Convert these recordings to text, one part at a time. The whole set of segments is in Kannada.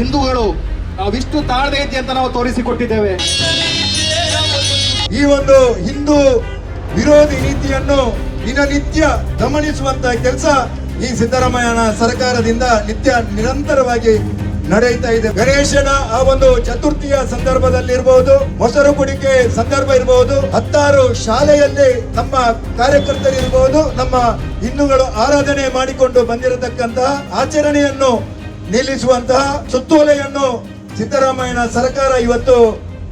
ಹಿಂದೂಗಳು ಅವಿಷ್ಟು ತಾಳ್ದೆ ಐತಿ ಅಂತ ನಾವು ತೋರಿಸಿಕೊಟ್ಟಿದ್ದೇವೆ. ಈ ಒಂದು ಹಿಂದೂ ವಿರೋಧಿ ನೀತಿಯನ್ನು ದಿನನಿತ್ಯ ಗಮನಿಸುವಂತ ಕೆಲಸ ಈ ಸಿದ್ದರಾಮಯ್ಯನ ಸರ್ಕಾರದಿಂದ ನಿತ್ಯ ನಿರಂತರವಾಗಿ ನಡೆಯುತ್ತಾ ಇದೆ. ಗಣೇಶನ ಆ ಒಂದು ಚತುರ್ಥಿಯ ಸಂದರ್ಭದಲ್ಲಿ ಇರಬಹುದು ಮೊಸರು ಕುಡಿಕೆ ಸಂದರ್ಭ ಇರಬಹುದು ಹತ್ತಾರು ಶಾಲೆಯಲ್ಲಿ ನಮ್ಮ ಕಾರ್ಯಕರ್ತರಿರಬಹುದು ನಮ್ಮ ಹಿಂದೂಗಳು ಆರಾಧನೆ ಮಾಡಿಕೊಂಡು ಬಂದಿರತಕ್ಕಂತಹ ಆಚರಣೆಯನ್ನು ನಿಲ್ಲಿಸುವಂತಹ ಸುತ್ತೋಲೆಯನ್ನು ಸಿದ್ದರಾಮಯ್ಯನ ಸರ್ಕಾರ ಇವತ್ತು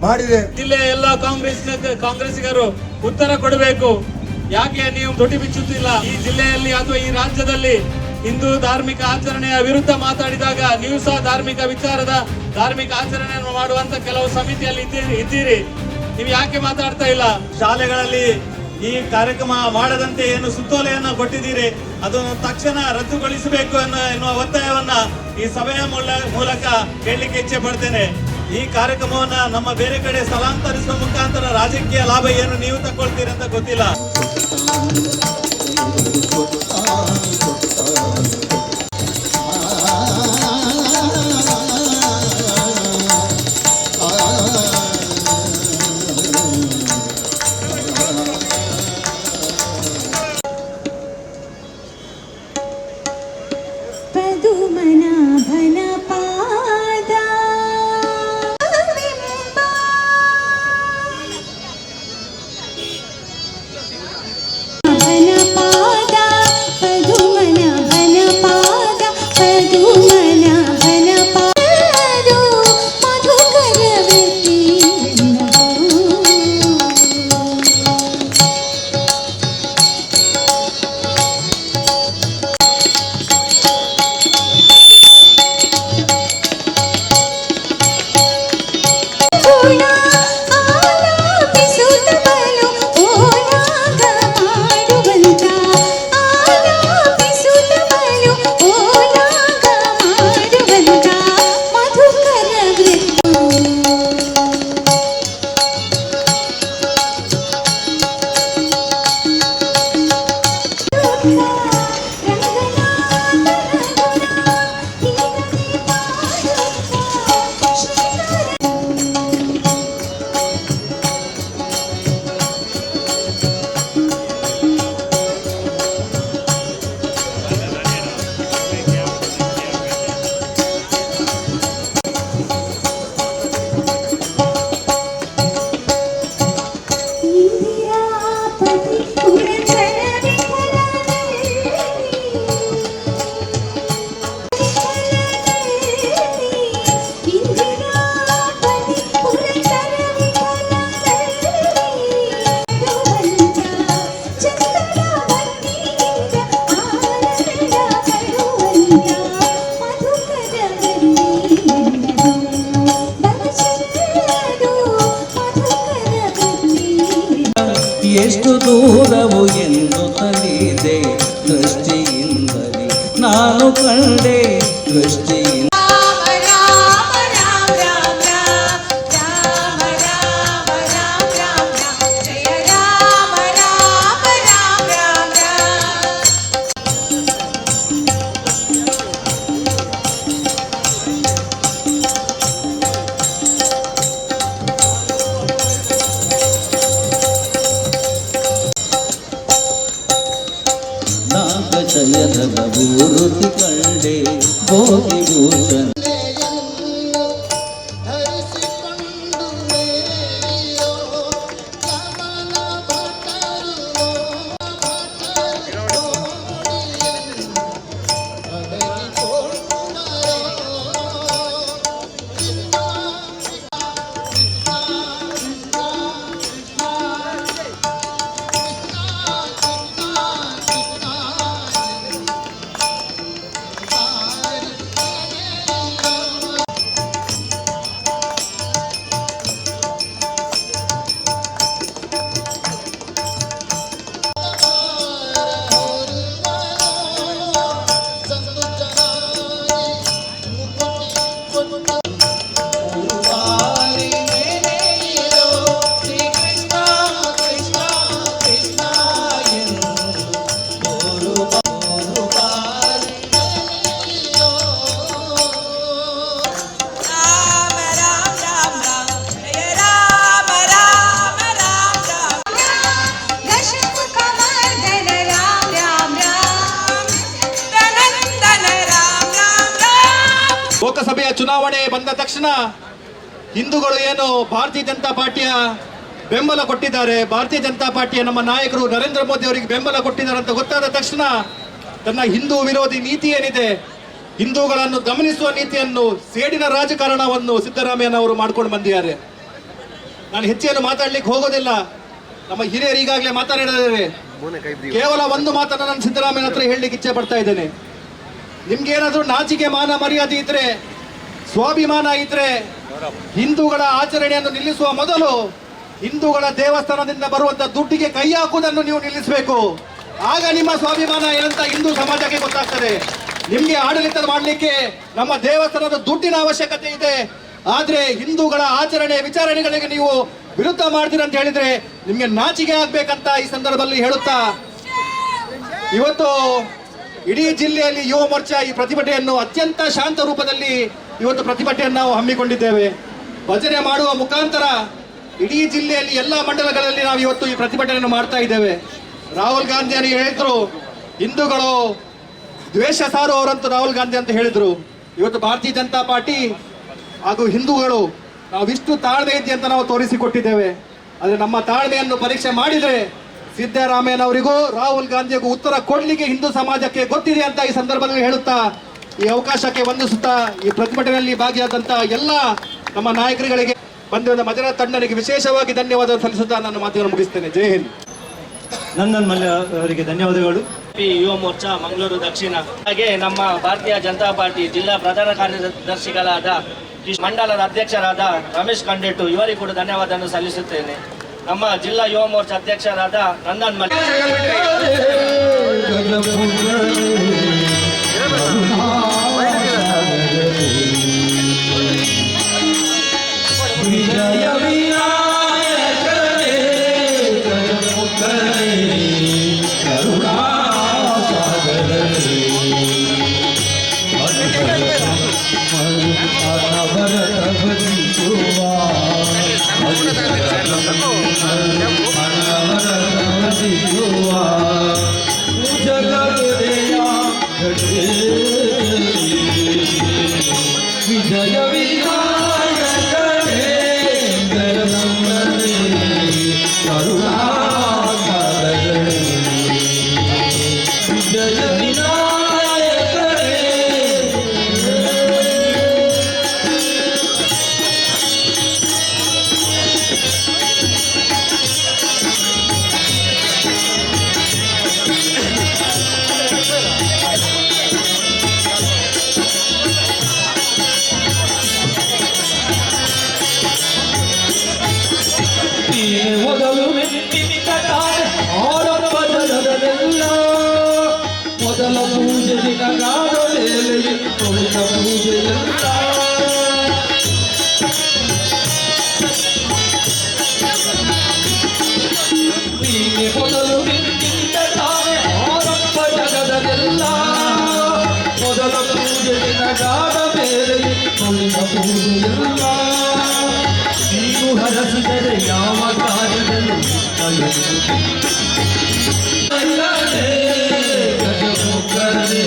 ಮಾಡಿದೆ. ಜಿಲ್ಲೆಯ ಎಲ್ಲ ಕಾಂಗ್ರೆಸ್ ಕಾಂಗ್ರೆಸ್ಸಿಗರು ಉತ್ತರ ಕೊಡಬೇಕು. ಯಾಕೆ ನೀವು ತೊಟ್ಟಿ ಬಿಚ್ಚುತ್ತಿಲ್ಲ? ಈ ಜಿಲ್ಲೆಯಲ್ಲಿ ಅಥವಾ ಈ ರಾಜ್ಯದಲ್ಲಿ ಹಿಂದೂ ಧಾರ್ಮಿಕ ಆಚರಣೆಯ ವಿರುದ್ಧ ಮಾತಾಡಿದಾಗ ನೀವು ಸಹ ಧಾರ್ಮಿಕ ವಿಚಾರದ ಧಾರ್ಮಿಕ ಆಚರಣೆಯನ್ನು ಮಾಡುವಂತ ಕೆಲವು ಸಮಿತಿಯಲ್ಲಿ ಇದ್ದೀರಿ ಇದ್ದೀರಿ. ನೀವು ಯಾಕೆ ಮಾತಾಡ್ತಾ ಇಲ್ಲ? ಶಾಲೆಗಳಲ್ಲಿ ಈ ಕಾರ್ಯಕ್ರಮ ಮಾಡದಂತೆ ಏನು ಸುತ್ತೋಲೆಯನ್ನ ಕೊಟ್ಟಿದ್ದೀರಿ, ಅದನ್ನು ತಕ್ಷಣ ರದ್ದುಗೊಳಿಸಬೇಕು ಎನ್ನುವ ಒತ್ತಾಯವನ್ನ ಈ ಸಭೆಯ ಮೂಲ- ಮೂಲಕ ಹೇಳಲಿಕ್ಕೆ ಇಚ್ಛೆ ಪಡ್ತೇನೆ. ಈ ಕಾರ್ಯಕ್ರಮವನ್ನ ನಮ್ಮ ಬೇರೆ ಕಡೆ ಸ್ಥಳಾಂತರಿಸುವ ಮುಖಾಂತರ ರಾಜಕೀಯ ಲಾಭ ಏನು ನೀವು ತಗೊಳ್ತೀರಿ ಅಂತ ಗೊತ್ತಿಲ್ಲ. ದೃಷ್ಟಿಯಿಂದಲೇ ನಾನು ಕಂಡೆ ದೃಷ್ಟಿಯಿಂದ 네. ಲೋಕಸಭೆಯ ಚುನಾವಣೆ ಬಂದ ತಕ್ಷಣ ಹಿಂದೂಗಳು ಏನು ಭಾರತೀಯ ಜನತಾ ಪಾರ್ಟಿಯ ಬೆಂಬಲ ಕೊಟ್ಟಿದ್ದಾರೆ. ಭಾರತೀಯ ಜನತಾ ಪಾರ್ಟಿಯ ನಮ್ಮ ನಾಯಕರು ನರೇಂದ್ರ ಮೋದಿ ಅವರಿಗೆ ಬೆಂಬಲ ಕೊಟ್ಟಿದ್ದಾರೆ ಅಂತ ಗೊತ್ತಾದ ತಕ್ಷಣ ತನ್ನ ಹಿಂದೂ ವಿರೋಧಿ ನೀತಿ ಏನಿದೆ ಹಿಂದೂಗಳನ್ನು ಗಮನಿಸುವ ನೀತಿಯನ್ನು ಸೇಡಿನ ರಾಜಕಾರಣವನ್ನು ಸಿದ್ದರಾಮಯ್ಯನವರು ಮಾಡ್ಕೊಂಡು ಬಂದಿದ್ದಾರೆ. ನಾನು ಹೆಚ್ಚೇನು ಮಾತಾಡ್ಲಿಕ್ಕೆ ಹೋಗೋದಿಲ್ಲ. ನಮ್ಮ ಹಿರಿಯರು ಈಗಾಗಲೇ ಮಾತನಾಡಿದ್ದಾರೆ. ಕೇವಲ ಒಂದು ಮಾತನ್ನು ನಾನು ಸಿದ್ದರಾಮಯ್ಯ ಹತ್ರ ಹೇಳಲಿಕ್ಕೆ ಇಚ್ಛೆ ಪಡ್ತಾ ಇದ್ದೇನೆ. ನಿಮ್ಗೆ ಏನಾದ್ರೂ ನಾಚಿಕೆ ಮಾನ ಮರ್ಯಾದೆ ಇದ್ರೆ, ಸ್ವಾಭಿಮಾನ ಇದ್ರೆ, ಹಿಂದೂಗಳ ಆಚರಣೆಯನ್ನು ನಿಲ್ಲಿಸುವ ಮೊದಲು ಹಿಂದೂಗಳ ದೇವಸ್ಥಾನದಿಂದ ಬರುವಂತ ದುಡ್ಡಿಗೆ ಕೈ ಹಾಕುವುದನ್ನು ನೀವು ನಿಲ್ಲಿಸಬೇಕು. ಆಗ ನಿಮ್ಮ ಸ್ವಾಭಿಮಾನ ಏನಂತ ಹಿಂದೂ ಸಮಾಜಕ್ಕೆ ಗೊತ್ತಾಗ್ತದೆ. ನಿಮ್ಗೆ ಆಡಳಿತ ಮಾಡಲಿಕ್ಕೆ ನಮ್ಮ ದೇವಸ್ಥಾನದ ದುಡ್ಡಿನ ಅವಶ್ಯಕತೆ ಇದೆ. ಆದ್ರೆ ಹಿಂದೂಗಳ ಆಚರಣೆ ವಿಚಾರಣೆಗಳಿಗೆ ನೀವು ವಿರುದ್ಧ ಮಾಡ್ತೀರ ಅಂತ ಹೇಳಿದ್ರೆ ನಿಮ್ಗೆ ನಾಚಿಕೆ ಆಗ್ಬೇಕಂತ ಈ ಸಂದರ್ಭದಲ್ಲಿ ಹೇಳುತ್ತಾ, ಇವತ್ತು ಇಡೀ ಜಿಲ್ಲೆಯಲ್ಲಿ ಯುವ ಮೋರ್ಚಾ ಈ ಪ್ರತಿಭಟನೆಯನ್ನು ಅತ್ಯಂತ ಶಾಂತ ರೂಪದಲ್ಲಿ ಇವತ್ತು ಪ್ರತಿಭಟನೆಯನ್ನು ನಾವು ಹಮ್ಮಿಕೊಂಡಿದ್ದೇವೆ. ಭಜನೆ ಮಾಡುವ ಮುಖಾಂತರ ಇಡೀ ಜಿಲ್ಲೆಯಲ್ಲಿ ಎಲ್ಲ ಮಂಡಲಗಳಲ್ಲಿ ನಾವು ಇವತ್ತು ಈ ಪ್ರತಿಭಟನೆಯನ್ನು ಮಾಡ್ತಾ ಇದ್ದೇವೆ. ರಾಹುಲ್ ಗಾಂಧಿ ಅವರು ಹೇಳಿದ್ರು, ಹಿಂದೂಗಳು ದ್ವೇಷ ಸಾರುವವರಂತೂ ರಾಹುಲ್ ಗಾಂಧಿ ಅಂತ ಹೇಳಿದ್ರು. ಇವತ್ತು ಭಾರತೀಯ ಜನತಾ ಪಾರ್ಟಿ ಹಾಗೂ ಹಿಂದೂಗಳು ನಾವು ಇಷ್ಟು ತಾಳ್ಮೆ ಇದೆ ಅಂತ ನಾವು ತೋರಿಸಿಕೊಟ್ಟಿದ್ದೇವೆ. ಆದರೆ ನಮ್ಮ ತಾಳ್ಮೆಯನ್ನು ಪರೀಕ್ಷೆ ಮಾಡಿದರೆ ಸಿದ್ದರಾಮಯ್ಯನವರಿಗೂ ರಾಹುಲ್ ಗಾಂಧಿಗೂ ಉತ್ತರ ಕೊಡ್ಲಿಕ್ಕೆ ಹಿಂದೂ ಸಮಾಜಕ್ಕೆ ಗೊತ್ತಿದೆ ಅಂತ ಈ ಸಂದರ್ಭದಲ್ಲಿ ಹೇಳುತ್ತಾ ಈ ಅವಕಾಶಕ್ಕೆ ವಂದಿಸುತ್ತಾ ಈ ಪ್ರತಿಭಟನೆಯಲ್ಲಿ ಭಾಗಿಯಾದಂತ ಎಲ್ಲ ನಮ್ಮ ನಾಯಕರುಗಳಿಗೆ ಬಂದಿರುವ ಮಜರ ತಂಡನಿಗೆ ವಿಶೇಷವಾಗಿ ಧನ್ಯವಾದ ಸಲ್ಲಿಸುತ್ತಾ ನನ್ನ ಮಾತುಗಳನ್ನು ಮುಗಿಸ್ತೇನೆ. ಜೈ ಹಿಂದ್. ನಂದನ್ ಮಲ್ಯ ಅವರಿಗೆ ಧನ್ಯವಾದಗಳು. ಪಿ ಯುವ ಮೋರ್ಚಾ ಮಂಗಳೂರು ದಕ್ಷಿಣ. ಹಾಗೆ ನಮ್ಮ ಭಾರತೀಯ ಜನತಾ ಪಾರ್ಟಿ ಜಿಲ್ಲಾ ಪ್ರಧಾನ ಕಾರ್ಯದರ್ಶಿಗಳಾದ ಮಂಡಲದ ಅಧ್ಯಕ್ಷರಾದ ರಮೇಶ್ ಕಂಡೆಟ್ಟು ಇವರಿಗೂ ಕೂಡ ಧನ್ಯವಾದವನ್ನು ಸಲ್ಲಿಸುತ್ತೇನೆ. ನಮ್ಮ ಜಿಲ್ಲಾ ಯುವ ಮೋರ್ಚಾ ಅಧ್ಯಕ್ಷರಾದ ನಂದನ್ ಮಲ್ಯ ವಿಜಯ ಮೊದಲು ಮೆಟ್ಟಿದ ತಾನೆ ಆರಂಭ ಜಗದಲ್ಲೆಲ್ಲ ಮೊದಲ ಪೂಜೆ ನಿನಗಾದ ಮೇಲೆ ತೊಳೆದ ಪೂಜೆಯಲ್ಲ ನೀನು ಹರಸಿದರೆ ಯಾವ ಕಾರ್ಯದಲ್ಲಿ ಅಲ್ಲದೆ ಗಜಮುಖರೇ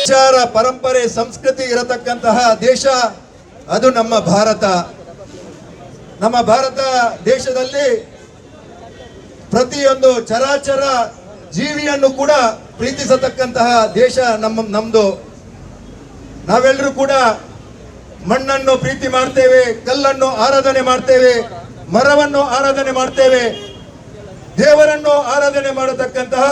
ವಿಚಾರ, ಪರಂಪರೆ, ಸಂಸ್ಕೃತಿ ಇರತಕ್ಕಂತಹ ದೇಶ, ಅದು ನಮ್ಮ ಭಾರತ. ನಮ್ಮ ಭಾರತ ದೇಶದಲ್ಲಿ ಪ್ರತಿಯೊಂದು ಚರಾಚರ ಜೀವಿಯನ್ನು ಕೂಡ ಪ್ರೀತಿಸತಕ್ಕಂತಹ ದೇಶ ನಮ್ಮ, ನಮ್ದು. ನಾವೆಲ್ಲರೂ ಕೂಡ ಮಣ್ಣನ್ನು ಪ್ರೀತಿ ಮಾಡ್ತೇವೆ, ಕಲ್ಲನ್ನು ಆರಾಧನೆ ಮಾಡ್ತೇವೆ, ಮರವನ್ನು ಆರಾಧನೆ ಮಾಡ್ತೇವೆ, ದೇವರನ್ನು ಆರಾಧನೆ ಮಾಡತಕ್ಕಂತಹ,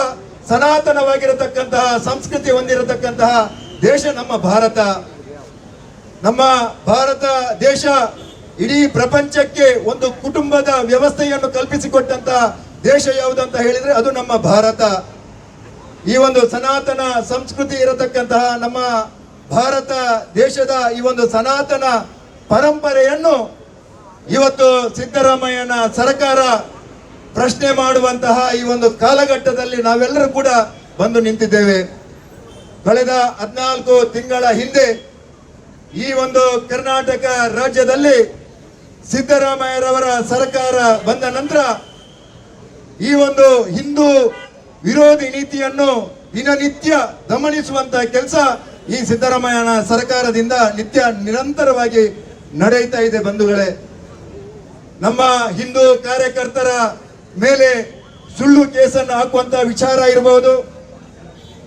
ಸನಾತನವಾಗಿರತಕ್ಕಂತಹ, ಸಂಸ್ಕೃತಿ ಹೊಂದಿರತಕ್ಕಂತಹ ದೇಶ ನಮ್ಮ ಭಾರತ. ನಮ್ಮ ಭಾರತ ದೇಶ ಇಡೀ ಪ್ರಪಂಚಕ್ಕೆ ಒಂದು ಕುಟುಂಬದ ವ್ಯವಸ್ಥೆಯನ್ನು ಕಲ್ಪಿಸಿಕೊಟ್ಟಂತಹ ದೇಶ ಯಾವುದಂತ ಹೇಳಿದ್ರೆ ಅದು ನಮ್ಮ ಭಾರತ. ಈ ಒಂದು ಸನಾತನ ಸಂಸ್ಕೃತಿ ಇರತಕ್ಕಂತಹ ನಮ್ಮ ಭಾರತ ದೇಶದ ಈ ಒಂದು ಸನಾತನ ಪರಂಪರೆಯನ್ನು ಇವತ್ತು ಸಿದ್ದರಾಮಯ್ಯನ ಸರ್ಕಾರ ಪ್ರಶ್ನೆ ಮಾಡುವಂತಹ ಈ ಒಂದು ಕಾಲಘಟ್ಟದಲ್ಲಿ ನಾವೆಲ್ಲರೂ ಕೂಡ ಬಂದು ನಿಂತಿದ್ದೇವೆ. ಕಳೆದ ಹದಿನಾಲ್ಕು ತಿಂಗಳ ಹಿಂದೆ ಈ ಒಂದು ಕರ್ನಾಟಕ ರಾಜ್ಯದಲ್ಲಿ ಸಿದ್ದರಾಮಯ್ಯರವರ ಸರ್ಕಾರ ಬಂದ ನಂತರ ಈ ಒಂದು ಹಿಂದೂ ವಿರೋಧಿ ನೀತಿಯನ್ನು ದಿನನಿತ್ಯ ಗಮನಿಸುವಂತಹ ಕೆಲಸ ಈ ಸಿದ್ದರಾಮಯ್ಯನ ಸರ್ಕಾರದಿಂದ ನಿತ್ಯ ನಿರಂತರವಾಗಿ ನಡೆಯುತ್ತಾ ಇದೆ ಬಂಧುಗಳೇ. ನಮ್ಮ ಹಿಂದೂ ಕಾರ್ಯಕರ್ತರ ಮೇಲೆ ಸುಳ್ಳು ಕೇಸನ್ನು ಹಾಕುವಂತ ವಿಚಾರ ಇರಬಹುದು.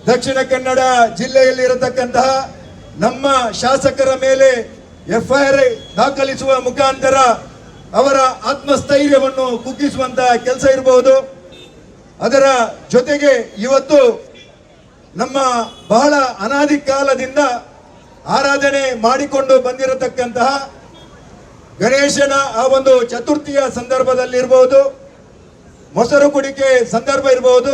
ದಕ್ಷಿಣ ಕನ್ನಡ ಜಿಲ್ಲೆಯಲ್ಲಿ ಇರತಕ್ಕಂತಹ ನಮ್ಮ ಶಾಸಕರ ಮೇಲೆ ಎಫ್ಐಆರ್ ದಾಖಲಿಸುವ ಮುಖಾಂತರ ಅವರ ಆತ್ಮಸ್ಥೈರ್ಯವನ್ನು ಕುಗ್ಗಿಸುವಂತಹ ಕೆಲಸ ಇರಬಹುದು. ಅದರ ಜೊತೆಗೆ ಇವತ್ತು ನಮ್ಮ ಬಹಳ ಅನಾದಿ ಕಾಲದಿಂದ ಆರಾಧನೆ ಮಾಡಿಕೊಂಡು ಬಂದಿರತಕ್ಕಂತಹ ಗಣೇಶನ ಆ ಒಂದು ಚತುರ್ಥಿಯ ಸಂದರ್ಭದಲ್ಲಿ ಇರಬಹುದು ಮೊಸರು ಕುಡಿಕೆ ಸಂದರ್ಭ ಇರಬಹುದು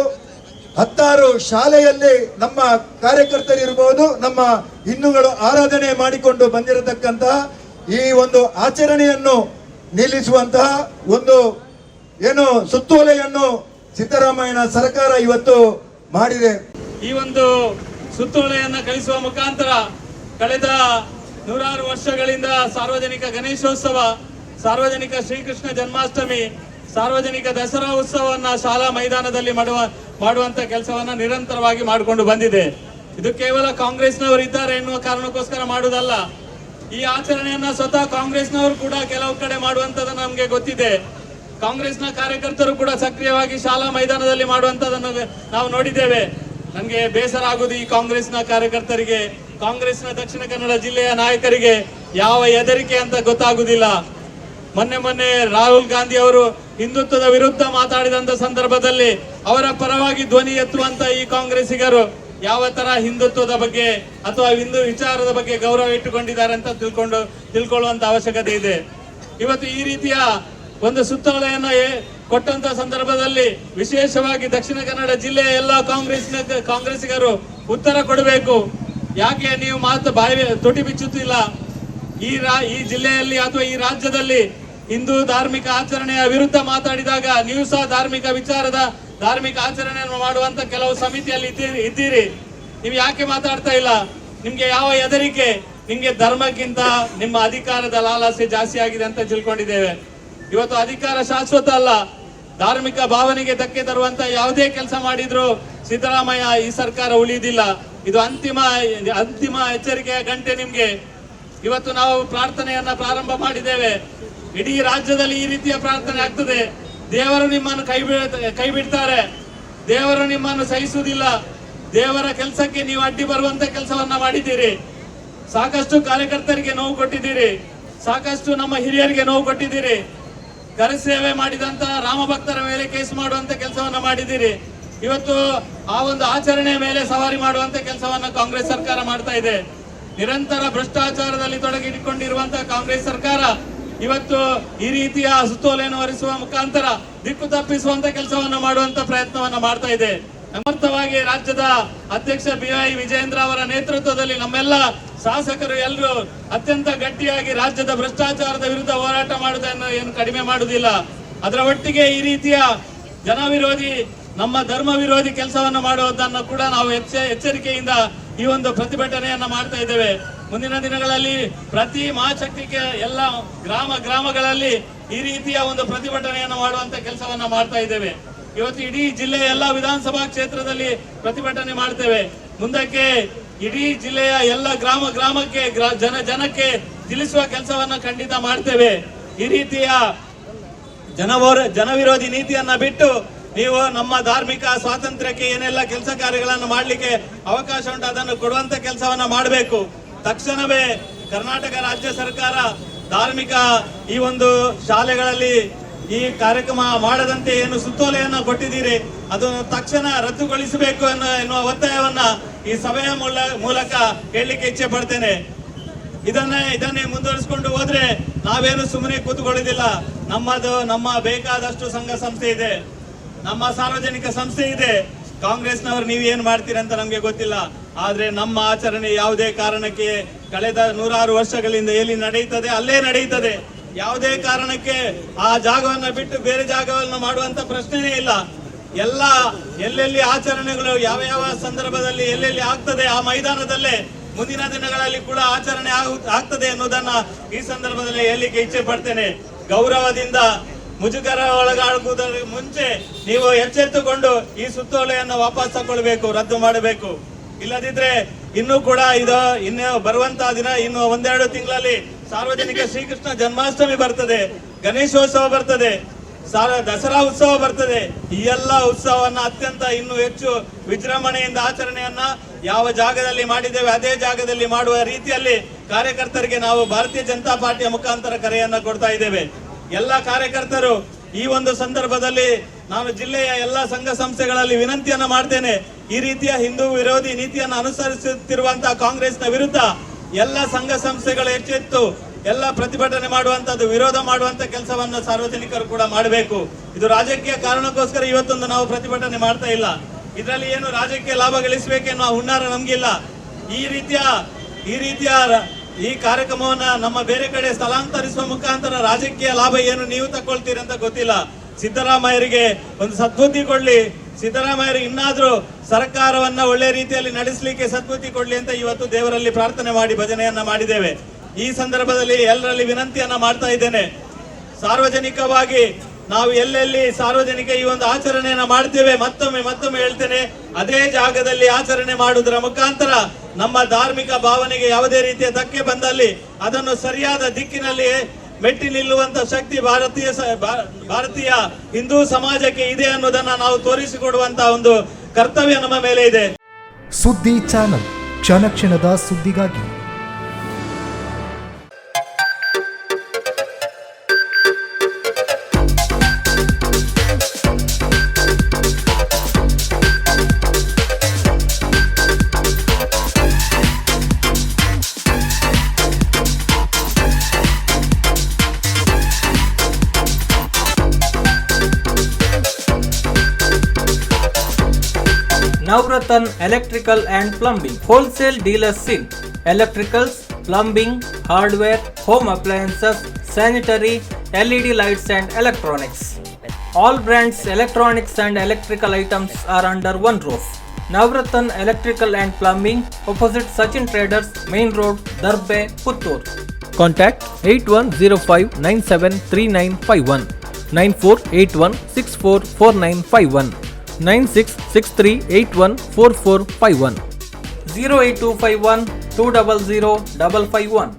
ಹತ್ತಾರು ಶಾಲೆಯಲ್ಲಿ ನಮ್ಮ ಕಾರ್ಯಕರ್ತರು ಇರಬಹುದು ನಮ್ಮ ಹಿಂದೂಗಳು ಆರಾಧನೆ ಮಾಡಿಕೊಂಡು ಬಂದಿರತಕ್ಕಂತಹ ಈ ಒಂದು ಆಚರಣೆಯನ್ನು ನಿಲ್ಲಿಸುವಂತಹ ಒಂದು ಏನು ಸುತ್ತೋಲೆಯನ್ನು ಸಿದ್ದರಾಮಯ್ಯನ ಸರ್ಕಾರ ಇವತ್ತು ಮಾಡಿದೆ. ಈ ಒಂದು ಸುತ್ತೋಲೆಯನ್ನು ಕಳಿಸುವ ಮುಖಾಂತರ ಕಳೆದ ನೂರಾರು ವರ್ಷಗಳಿಂದ ಸಾರ್ವಜನಿಕ ಗಣೇಶೋತ್ಸವ, ಸಾರ್ವಜನಿಕ ಶ್ರೀಕೃಷ್ಣ ಜನ್ಮಾಷ್ಟಮಿ, ಸಾರ್ವಜನಿಕ ದಸರಾ ಉತ್ಸವವನ್ನು ಶಾಲಾ ಮೈದಾನದಲ್ಲಿ ಮಾಡುವ, ಮಾಡುವಂತ ಕೆಲಸವನ್ನ ನಿರಂತರವಾಗಿ ಮಾಡಿಕೊಂಡು ಬಂದಿದೆ. ಇದು ಕೇವಲ ಕಾಂಗ್ರೆಸ್ನವರು ಇದ್ದಾರೆ ಎನ್ನುವ ಕಾರಣಕ್ಕೋಸ್ಕರ ಮಾಡುವುದಲ್ಲ. ಈ ಆಚರಣೆಯನ್ನ ಸ್ವತಃ ಕಾಂಗ್ರೆಸ್ನವರು ಕೂಡ ಕೆಲವು ಕಡೆ ಮಾಡುವಂತದ್ದು ನಮಗೆ ಗೊತ್ತಿದೆ. ಕಾಂಗ್ರೆಸ್ನ ಕಾರ್ಯಕರ್ತರು ಕೂಡ ಸಕ್ರಿಯವಾಗಿ ಶಾಲಾ ಮೈದಾನದಲ್ಲಿ ಮಾಡುವಂತದನ್ನು ನಾವು ನೋಡಿದ್ದೇವೆ. ನನಗೆ ಬೇಸರ ಆಗುವುದು ಈ ಕಾಂಗ್ರೆಸ್ನ ಕಾರ್ಯಕರ್ತರಿಗೆ, ಕಾಂಗ್ರೆಸ್ನ ದಕ್ಷಿಣ ಕನ್ನಡ ಜಿಲ್ಲೆಯ ನಾಯಕರಿಗೆ ಯಾವ ಹೆದರಿಕೆ ಅಂತ ಗೊತ್ತಾಗುವುದಿಲ್ಲ ಮೊನ್ನೆ ಮೊನ್ನೆ ರಾಹುಲ್ ಗಾಂಧಿ ಅವರು ಹಿಂದುತ್ವದ ವಿರುದ್ಧ ಮಾತಾಡಿದಂತ ಸಂದರ್ಭದಲ್ಲಿ ಅವರ ಪರವಾಗಿ ಧ್ವನಿ ಎತ್ತುವಂತ ಈ ಕಾಂಗ್ರೆಸ್ಸಿಗರು ಯಾವ ತರ ಹಿಂದುತ್ವದ ಬಗ್ಗೆ ಅಥವಾ ಹಿಂದೂ ವಿಚಾರದ ಬಗ್ಗೆ ಗೌರವ ಇಟ್ಟುಕೊಂಡಿದ್ದಾರೆ ಅಂತ ತಿಳ್ಕೊಂಡು, ತಿಳ್ಕೊಳ್ಳುವಂತ ಅವಶ್ಯಕತೆ ಇದೆ. ಇವತ್ತು ಈ ರೀತಿಯ ಒಂದು ಸುತ್ತೋಲೆಯನ್ನು ಕೊಟ್ಟಂತ ಸಂದರ್ಭದಲ್ಲಿ ವಿಶೇಷವಾಗಿ ದಕ್ಷಿಣ ಕನ್ನಡ ಜಿಲ್ಲೆಯ ಎಲ್ಲ ಕಾಂಗ್ರೆಸ್ನ ಕಾಂಗ್ರೆಸ್ಸಿಗರು ಉತ್ತರ ಕೊಡಬೇಕು. ಯಾಕೆ ನೀವು ಮಾತು ಬಾಯಿ ತುಟಿ ಬಿಚ್ಚುತ್ತಿಲ್ಲ? ಈ ರಾ, ಈ ಜಿಲ್ಲೆಯಲ್ಲಿ ಅಥವಾ ಈ ರಾಜ್ಯದಲ್ಲಿ ಹಿಂದೂ ಧಾರ್ಮಿಕ ಆಚರಣೆಯ ವಿರುದ್ಧ ಮಾತಾಡಿದಾಗ ನೀವು ಸಹ ಧಾರ್ಮಿಕ ವಿಚಾರದ ಧಾರ್ಮಿಕ ಆಚರಣೆಯನ್ನು ಮಾಡುವಂತ ಕೆಲವು ಸಮಿತಿಯಲ್ಲಿ ಇದ್ದೀರಿ ಇದ್ದೀರಿ. ನೀವು ಯಾಕೆ ಮಾತಾಡ್ತಾ ಇಲ್ಲ? ನಿಮ್ಗೆ ಯಾವ ಹೆದರಿಕೆ? ನಿಮ್ಗೆ ಧರ್ಮಕ್ಕಿಂತ ನಿಮ್ಮ ಅಧಿಕಾರದ ಲಾಲಸೆ ಜಾಸ್ತಿ ಆಗಿದೆ ಅಂತ ತಿಳ್ಕೊಂಡಿದ್ದೇವೆ. ಇವತ್ತು ಅಧಿಕಾರ ಶಾಶ್ವತ ಅಲ್ಲ. ಧಾರ್ಮಿಕ ಭಾವನೆಗೆ ಧಕ್ಕೆ ತರುವಂತ ಯಾವುದೇ ಕೆಲಸ ಮಾಡಿದ್ರು ಸಿದ್ದರಾಮಯ್ಯ ಈ ಸರ್ಕಾರ ಉಳಿಯುವುದಿಲ್ಲ ಇದು ಅಂತಿಮ ಅಂತಿಮ ಎಚ್ಚರಿಕೆಯ ಗಂಟೆ ನಿಮ್ಗೆ. ಇವತ್ತು ನಾವು ಪ್ರಾರ್ಥನೆಯನ್ನ ಪ್ರಾರಂಭ ಮಾಡಿದ್ದೇವೆ. ಇಡೀ ರಾಜ್ಯದಲ್ಲಿ ಈ ರೀತಿಯ ಪ್ರಾರ್ಥನೆ ಆಗ್ತದೆ. ದೇವರು ನಿಮ್ಮನ್ನು ಕೈ ಕೈ ಬಿಡ್ತಾರೆ. ದೇವರು ನಿಮ್ಮನ್ನು ಸಹಿಸುವುದಿಲ್ಲ. ದೇವರ ಕೆಲಸಕ್ಕೆ ನೀವು ಅಡ್ಡಿ ಬರುವಂತ ಕೆಲಸವನ್ನ ಮಾಡಿದ್ದೀರಿ. ಸಾಕಷ್ಟು ಕಾರ್ಯಕರ್ತರಿಗೆ ನೋವು ಕೊಟ್ಟಿದ್ದೀರಿ. ಸಾಕಷ್ಟು ನಮ್ಮ ಹಿರಿಯರಿಗೆ ನೋವು ಕೊಟ್ಟಿದ್ದೀರಿ. ಕರಸೇವೆ ಮಾಡಿದಂತ ರಾಮಭಕ್ತರ ಮೇಲೆ ಕೇಸ್ ಮಾಡುವಂತ ಕೆಲಸವನ್ನ ಮಾಡಿದ್ದೀರಿ. ಇವತ್ತು ಆ ಒಂದು ಆಚರಣೆ ಮೇಲೆ ಸವಾರಿ ಮಾಡುವಂತ ಕೆಲಸವನ್ನ ಕಾಂಗ್ರೆಸ್ ಸರ್ಕಾರ ಮಾಡ್ತಾ ಇದೆ. ನಿರಂತರ ಭ್ರಷ್ಟಾಚಾರದಲ್ಲಿ ತೊಡಗಿಕೊಂಡಿರುವಂತಹ ಕಾಂಗ್ರೆಸ್ ಸರ್ಕಾರ ಇವತ್ತು ಈ ರೀತಿಯ ಸುತ್ತೋಲೆಯನ್ನು ಹೊರಿಸುವ ಮುಖಾಂತರ ದಿಕ್ಕು ತಪ್ಪಿಸುವಂತ ಕೆಲಸವನ್ನ ಮಾಡುವಂತ ಪ್ರಯತ್ನವನ್ನ ಮಾಡ್ತಾ ಇದೆ. ಸಮರ್ಥವಾಗಿ ರಾಜ್ಯದ ಅಧ್ಯಕ್ಷ ಬಿ ವೈ ಅವರ ನೇತೃತ್ವದಲ್ಲಿ ನಮ್ಮೆಲ್ಲ ಶಾಸಕರು ಎಲ್ಲರೂ ಅತ್ಯಂತ ಗಟ್ಟಿಯಾಗಿ ರಾಜ್ಯದ ಭ್ರಷ್ಟಾಚಾರದ ವಿರುದ್ಧ ಹೋರಾಟ ಮಾಡುವುದನ್ನು ಏನು ಕಡಿಮೆ ಮಾಡುವುದಿಲ್ಲ. ಅದರ ಒಟ್ಟಿಗೆ ಈ ರೀತಿಯ ಜನ ವಿರೋಧಿ ನಮ್ಮ ಧರ್ಮ ವಿರೋಧಿ ಕೆಲಸವನ್ನು ಮಾಡುವುದನ್ನು ಕೂಡ ನಾವು ಎಚ್ಚ, ಎಚ್ಚರಿಕೆಯಿಂದ ಈ ಒಂದು ಪ್ರತಿಭಟನೆಯನ್ನ ಮಾಡ್ತಾ ಇದ್ದೇವೆ. ಮುಂದಿನ ದಿನಗಳಲ್ಲಿ ಪ್ರತಿ ಮಹಾಶಕ್ತಿಗೆ ಎಲ್ಲ ಗ್ರಾಮ, ಗ್ರಾಮಗಳಲ್ಲಿ ಈ ರೀತಿಯ ಒಂದು ಪ್ರತಿಭಟನೆಯನ್ನು ಮಾಡುವಂತ ಕೆಲಸವನ್ನ ಮಾಡ್ತಾ ಇದ್ದೇವೆ. ಇವತ್ತು ಇಡೀ ಜಿಲ್ಲೆಯ ಎಲ್ಲ ವಿಧಾನಸಭಾ ಕ್ಷೇತ್ರದಲ್ಲಿ ಪ್ರತಿಭಟನೆ ಮಾಡ್ತೇವೆ. ಮುಂದಕ್ಕೆ ಇಡೀ ಜಿಲ್ಲೆಯ ಎಲ್ಲ ಗ್ರಾಮ ಗ್ರಾಮಕ್ಕೆ, ಗ್ರಾ- ಜನ ಜನಕ್ಕೆ ತಿಳಿಸುವ ಕೆಲಸವನ್ನ ಖಂಡಿತ ಮಾಡ್ತೇವೆ. ಈ ರೀತಿಯ ಜನವರ, ಜನವಿರೋಧಿ ನೀತಿಯನ್ನ ಬಿಟ್ಟು ನೀವು ನಮ್ಮ ಧಾರ್ಮಿಕ ಸ್ವಾತಂತ್ರ್ಯಕ್ಕೆ ಏನೆಲ್ಲ ಕೆಲಸ ಕಾರ್ಯಗಳನ್ನು ಮಾಡಲಿಕ್ಕೆ ಅವಕಾಶ ಉಂಟು, ಅದನ್ನು ಕೊಡುವಂತ ಕೆಲಸವನ್ನ ಮಾಡಬೇಕು. ತಕ್ಷಣವೇ ಕರ್ನಾಟಕ ರಾಜ್ಯ ಸರ್ಕಾರ ಧಾರ್ಮಿಕ ಈ ಒಂದು ಶಾಲೆಗಳಲ್ಲಿ ಈ ಕಾರ್ಯಕ್ರಮ ಮಾಡದಂತೆ ಏನು ಸುತ್ತೋಲೆಯನ್ನು ಕೊಟ್ಟಿದ್ದೀರಿ, ಅದನ್ನು ತಕ್ಷಣ ರದ್ದುಗೊಳಿಸಬೇಕು ಅನ್ನೋ ಎನ್ನುವ ಒತ್ತಾಯವನ್ನ ಈ ಸಭೆಯ ಮೂಲ ಮೂಲಕ ಹೇಳಲಿಕ್ಕೆ ಇಚ್ಛೆ ಪಡ್ತೇನೆ. ಇದನ್ನೇ ಇದನ್ನೇ ಮುಂದುವರಿಸಿಕೊಂಡು ಹೋದ್ರೆ ನಾವೇನು ಸುಮ್ಮನೆ ಕೂತ್ಕೊಳ್ಳೋದಿಲ್ಲ. ನಮ್ಮದು ನಮ್ಮ ಬೇಕಾದಷ್ಟು ಸಂಘ ಸಂಸ್ಥೆ ಇದೆ. ನಮ್ಮ ಸಾರ್ವಜನಿಕ ಸಂಸ್ಥೆ ಇದೆ. ಕಾಂಗ್ರೆಸ್ನವರು ನೀವು ಏನ್ ಮಾಡ್ತೀರಿ ಅಂತ ನಮಗೆ ಗೊತ್ತಿಲ್ಲ. ಆದ್ರೆ ನಮ್ಮ ಆಚರಣೆ ಯಾವುದೇ ಕಾರಣಕ್ಕೆ ಕಳೆದ ನೂರಾರು ವರ್ಷಗಳಿಂದ ಎಲ್ಲಿ ನಡೆಯುತ್ತದೆ, ಅಲ್ಲೇ ನಡೆಯುತ್ತದೆ. ಯಾವುದೇ ಕಾರಣಕ್ಕೆ ಆ ಜಾಗವನ್ನ ಬಿಟ್ಟು ಬೇರೆ ಜಾಗವನ್ನು ಮಾಡುವಂತ ಪ್ರಶ್ನೆನೇ ಇಲ್ಲ. ಎಲ್ಲ ಎಲ್ಲೆಲ್ಲಿ ಆಚರಣೆಗಳು ಯಾವ ಯಾವ ಸಂದರ್ಭದಲ್ಲಿ ಎಲ್ಲೆಲ್ಲಿ ಆಗ್ತದೆ ಆ ಮೈದಾನದಲ್ಲೇ ಮುಂದಿನ ದಿನಗಳಲ್ಲಿ ಕೂಡ ಆಚರಣೆ ಆಗು- ಆಗ್ತದೆ ಅನ್ನೋದನ್ನ ಈ ಸಂದರ್ಭದಲ್ಲಿ ಹೇಳಲಿಕ್ಕೆ ಇಚ್ಛೆ ಪಡ್ತೇನೆ. ಗೌರವದಿಂದ ಮುಜುಗರ ಒಳಗಾಗುವುದರ ಮುಂಚೆ ನೀವು ಎಚ್ಚೆತ್ತುಕೊಂಡು ಈ ಸುತ್ತೋಲೆಯನ್ನು ವಾಪಸ್ ತಗೊಳ್ಬೇಕು ರದ್ದು ಮಾಡಬೇಕು. ಇಲ್ಲದಿದ್ರೆ ಇನ್ನೂ ಕೂಡ ಇದು ಇನ್ನು ಬರುವಂತಹ ದಿನ ಇನ್ನು ಒಂದೆರಡು ತಿಂಗಳಲ್ಲಿ ಸಾರ್ವಜನಿಕ ಶ್ರೀಕೃಷ್ಣ ಜನ್ಮಾಷ್ಟಮಿ ಬರ್ತದೆ, ಗಣೇಶೋತ್ಸವ ಬರ್ತದೆ. ಸಾರ ದಸರಾ ಉತ್ಸವ ಬರ್ತದೆ. ಈ ಎಲ್ಲ ಉತ್ಸವವನ್ನ ಅತ್ಯಂತ ಇನ್ನು ಹೆಚ್ಚು ವಿಜೃಂಭಣೆಯಿಂದ ಆಚರಣೆಯನ್ನ ಯಾವ ಜಾಗದಲ್ಲಿ ಮಾಡಿದ್ದೇವೆ, ಅದೇ ಜಾಗದಲ್ಲಿ ಮಾಡುವ ರೀತಿಯಲ್ಲಿ ಕಾರ್ಯಕರ್ತರಿಗೆ ನಾವು ಭಾರತೀಯ ಜನತಾ ಪಾರ್ಟಿಯ ಮುಖಾಂತರ ಕರೆಯನ್ನ ಕೊಡ್ತಾ ಇದ್ದೇವೆ. ಎಲ್ಲ ಕಾರ್ಯಕರ್ತರು, ಈ ಒಂದು ಸಂದರ್ಭದಲ್ಲಿ ನಾನು ಜಿಲ್ಲೆಯ ಎಲ್ಲ ಸಂಘ ಸಂಸ್ಥೆಗಳಲ್ಲಿ ವಿನಂತಿಯನ್ನ ಮಾಡ್ತೇನೆ. ಈ ರೀತಿಯ ಹಿಂದೂ ವಿರೋಧಿ ನೀತಿಯನ್ನು ಅನುಸರಿಸುತ್ತಿರುವಂತಹ ಕಾಂಗ್ರೆಸ್ನ ವಿರುದ್ಧ ಎಲ್ಲ ಸಂಘ ಸಂಸ್ಥೆಗಳು ಎಚ್ಚೆತ್ತು ಎಲ್ಲ ಪ್ರತಿಭಟನೆ ಮಾಡುವಂಥದ್ದು ವಿರೋಧ ಮಾಡುವಂತ ಕೆಲಸವನ್ನು ಸಾರ್ವಜನಿಕರು ಕೂಡ ಮಾಡಬೇಕು. ಇದು ರಾಜಕೀಯ ಕಾರಣಕ್ಕೋಸ್ಕರ ಇವತ್ತೊಂದು ನಾವು ಪ್ರತಿಭಟನೆ ಮಾಡ್ತಾ ಇಲ್ಲ. ಇದರಲ್ಲಿ ಏನು ರಾಜಕೀಯ ಲಾಭ ಗಳಿಸಬೇಕೆನ್ನುವ ಹುನ್ನಾರ ನಮಗಿಲ್ಲ. ಈ ರೀತಿಯ ಈ ರೀತಿಯ ಈ ಕಾರ್ಯಕ್ರಮವನ್ನ ನಮ್ಮ ಬೇರೆ ಕಡೆ ಸ್ಥಳಾಂತರಿಸುವ ಮುಖಾಂತರ ರಾಜಕೀಯ ಲಾಭ ಏನು ನೀವು ತಕ್ಕೊಳ್ತೀರಿ ಅಂತ ಗೊತ್ತಿಲ್ಲ. ಸಿದ್ದರಾಮಯ್ಯರಿಗೆ ಒಂದು ಸದ್ಬುದ್ಧಿ ಕೊಡ್ಲಿ. ಸಿದ್ದರಾಮಯ್ಯರು ಇನ್ನಾದ್ರೂ ಸರ್ಕಾರವನ್ನ ಒಳ್ಳೆ ರೀತಿಯಲ್ಲಿ ನಡೆಸಲಿಕ್ಕೆ ಸದ್ಬುದ್ಧಿ ಕೊಡ್ಲಿ ಅಂತ ಇವತ್ತು ದೇವರಲ್ಲಿ ಪ್ರಾರ್ಥನೆ ಮಾಡಿ ಭಜನೆಯನ್ನ ಮಾಡಿದ್ದೇವೆ. ಈ ಸಂದರ್ಭದಲ್ಲಿ ಎಲ್ಲರಲ್ಲಿ ವಿನಂತಿಯನ್ನ ಮಾಡ್ತಾ ಇದ್ದೇನೆ. ಸಾರ್ವಜನಿಕವಾಗಿ ನಾವು ಎಲ್ಲೆಲ್ಲಿ ಸಾರ್ವಜನಿಕ ಈ ಒಂದು ಆಚರಣೆಯನ್ನ ಮಾಡ್ತೇವೆ, ಮತ್ತೊಮ್ಮೆ ಮತ್ತೊಮ್ಮೆ ಹೇಳ್ತೇನೆ, ಅದೇ ಜಾಗದಲ್ಲಿ ಆಚರಣೆ ಮಾಡುವುದರ ಮುಖಾಂತರ ನಮ್ಮ ಧಾರ್ಮಿಕ ಭಾವನೆಗೆ ಯಾವುದೇ ರೀತಿಯ ಧಕ್ಕೆ ಬಂದಲ್ಲಿ ಅದನ್ನು ಸರಿಯಾದ ದಿಕ್ಕಿನಲ್ಲಿ ಮೆಟ್ಟಿ ನಿಲ್ಲುವಂತ ಶಕ್ತಿ ಭಾರತೀಯ ಭಾರತೀಯ ಹಿಂದೂ ಸಮಾಜಕ್ಕೆ ಇದೆ ಅನ್ನೋದನ್ನ ನಾವು ತೋರಿಸಿಕೊಡುವಂತ ಒಂದು ಕರ್ತವ್ಯ ನಮ್ಮ ಮೇಲೆ ಇದೆ. ಸುದ್ದಿ ಚಾನಲ್, ಕ್ಷಣ ಕ್ಷಣದ ಸುದ್ದಿಗಾಗಿ Navratan Electrical and Plumbing Wholesale Dealers in Electricals, Plumbing, Hardware, Home Appliances, Sanitary, LED Lights and Electronics. All brands electronics and electrical items are under one roof. Navratan Electrical and Plumbing opposite Sachin Traders Main Road Darbe Puttur. Contact nine six six three eight one four four five one. zero eight two five one two double zero double five one.